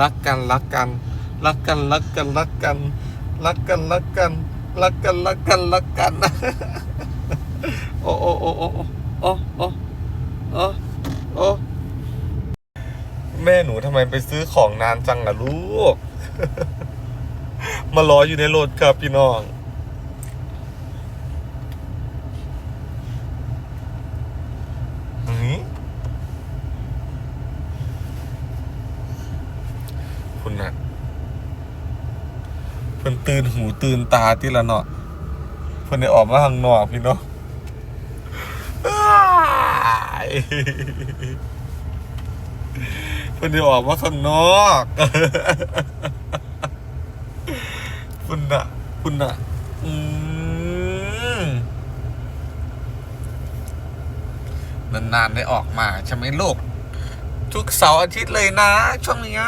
รักกันรักกันรักกันรักกันรักกันรักกันรักกันรักกันรักกันรักกันโอ้โอ้โอ้โอ้โอ้โอ้โอ้โอ้แม่หนูทำไมไปซื้อของนานจังล่ะลูก มารออยู่ในรถครับพี่น้อง นี้ คุณนะเพิ่นตื่นหูตื่นตาที่ละเนาะเพิ่นได้ออกมาข้างนอกพี่เนาะอ้ายเพิ่นได้ออกมาข้างนอกคุณน่ะ คุณน่ะ อืมนานๆได้ออกมาใช่ไหมลูก ทุกเสาร์อาทิตย์เลยนะ ช่วงนี้